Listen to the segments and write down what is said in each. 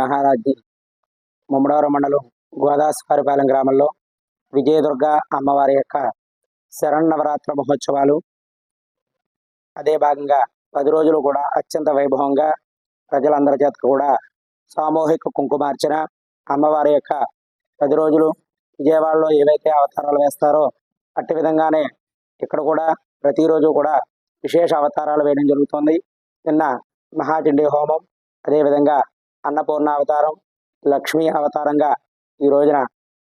మహారాజ్ని ముమ్మడవరం మండలం గోదాస్వారిపాలెం గ్రామంలో విజయదుర్గ అమ్మవారి యొక్క శరణవరాత్ర మహోత్సవాలు. అదే భాగంగా పది రోజులు కూడా అత్యంత వైభవంగా ప్రజలందరి చేత కూడా సామూహిక కుంకుమార్చన అమ్మవారి యొక్క పది రోజులు విజయవాడలో ఏవైతే అవతారాలు వేస్తారో అట్టి విధంగానే ఇక్కడ కూడా ప్రతిరోజు కూడా విశేష అవతారాలు వేయడం జరుగుతుంది. నిన్న మహాచండీ హోమం అదేవిధంగా అన్నపూర్ణ అవతారం లక్ష్మీ అవతారంగా ఈ రోజున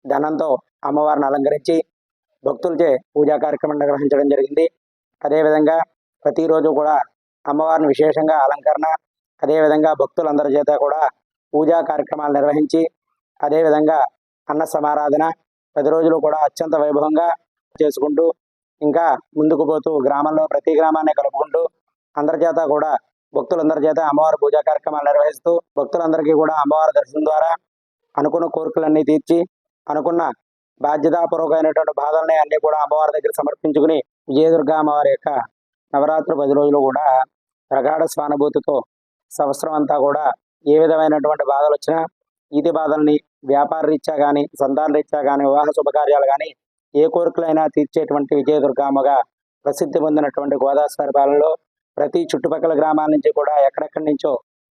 ధనంతో అమ్మవారిని అలంకరించి భక్తులచే పూజా కార్యక్రమం నిర్వహించడం జరిగింది. అదేవిధంగా ప్రతిరోజు కూడా అమ్మవారిని విశేషంగా అలంకరణ అదేవిధంగా భక్తులందరి చేత కూడా పూజా కార్యక్రమాలు నిర్వహించి అదేవిధంగా అన్న సమారాధన పది రోజులు కూడా అత్యంత వైభవంగా చేసుకుంటూ ఇంకా ముందుకు పోతూ గ్రామంలో ప్రతి గ్రామాన్ని కలుపుకుంటూ అందరి చేత కూడా భక్తులందరి చేత అమ్మవారి పూజా కార్యక్రమాలు నిర్వహిస్తూ భక్తులందరికీ కూడా అమ్మవారి దర్శనం ద్వారా అనుకున్న కోరికలన్నీ తీర్చి అనుకున్న బాధ్యతాపూర్వకమైనటువంటి బాధల్ని అన్ని కూడా అమ్మవారి దగ్గర సమర్పించుకుని విజయదుర్గ అమ్మవారి యొక్క నవరాత్రి పది రోజులు కూడా ప్రగాఢ స్వానుభూతితో సంవత్సరం అంతా కూడా ఏ విధమైనటువంటి బాధలు వచ్చినా ఈతి బాధల్ని వ్యాపార రీత్యా కానీ సంతాన రీత్యా కానీ వివాహ శుభకార్యాలు కానీ ఏ కోరికలైనా తీర్చేటువంటి విజయదుర్గామగా ప్రసిద్ధి పొందినటువంటి గోదావరి పాలనలో ప్రతి చుట్టుపక్కల గ్రామాల నుంచి కూడా ఎక్కడెక్కడి నుంచో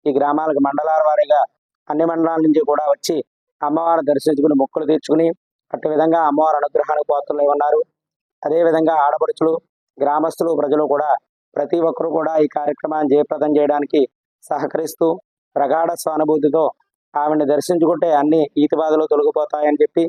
ఈ గ్రామాలకు మండలాల వారీగా అన్ని మండలాల నుంచి కూడా వచ్చి అమ్మవారిని దర్శించుకుని మొక్కులు తీర్చుకుని అటు విధంగా అమ్మవారి అనుగ్రహానికి పాత్రలై ఉన్నారు. అదేవిధంగా ఆడపడుచులు గ్రామస్తులు ప్రజలు కూడా ప్రతి ఒక్కరూ కూడా ఈ కార్యక్రమాన్ని జయప్రదం చేయడానికి సహకరిస్తూ ప్రగాఢ స్వానుభూతితో ఆవిడని దర్శించుకుంటే అన్ని ఈతి బాధలు తొలగిపోతాయని చెప్పి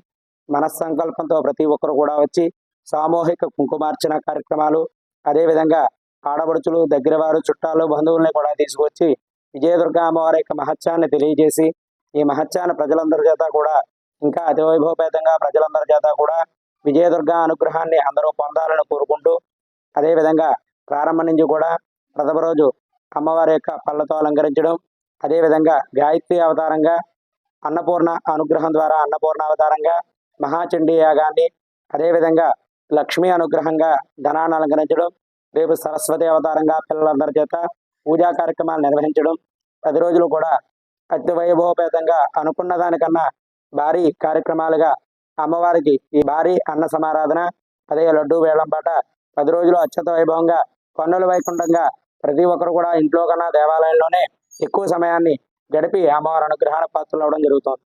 మనస్సంకల్పంతో ప్రతి ఒక్కరు కూడా వచ్చి సామూహిక కుంకుమార్చన కార్యక్రమాలు అదేవిధంగా ఆడపడుచులు దగ్గర వారు చుట్టాలు బంధువుల్ని కూడా తీసుకొచ్చి విజయదుర్గ అమ్మవారి యొక్క మహత్యాన్ని తెలియజేసి ఈ మహత్యాన్ని ప్రజలందరి చేత కూడా ఇంకా అతి వైభవపేతంగా ప్రజలందరి చేత కూడా విజయదుర్గ అనుగ్రహాన్ని అందరూ పొందాలని కోరుకుంటూ అదేవిధంగా ప్రారంభం నుంచి కూడా ప్రథమ రోజు అమ్మవారి యొక్క పళ్ళతో అలంకరించడం అదేవిధంగా గాయత్రి అవతారంగా అన్నపూర్ణ అనుగ్రహం ద్వారా అన్నపూర్ణ అవతారంగా మహాచండీ యాగాన్ని అదేవిధంగా లక్ష్మీ అనుగ్రహంగా ధనాన్ని అలంకరించడం రేపు సరస్వతి అవతారంగా పిల్లలందరి చేత పూజా కార్యక్రమాలు నిర్వహించడం. పది రోజులు కూడా అతి వైభవపేతంగా అనుకున్న దానికన్నా భారీ కార్యక్రమాలుగా అమ్మవారికి ఈ భారీ అన్న సమారాధన అదే లడ్డు వేలంపాట పది రోజులు అత్యంత వైభవంగా పన్నుల వైకుంఠంగా ప్రతి ఒక్కరు కూడా ఇంట్లో కన్నా దేవాలయంలోనే ఎక్కువ సమయాన్ని గడిపి అమ్మవారి అనుగ్రహానికి పాత్రలు అవడం జరుగుతుంది.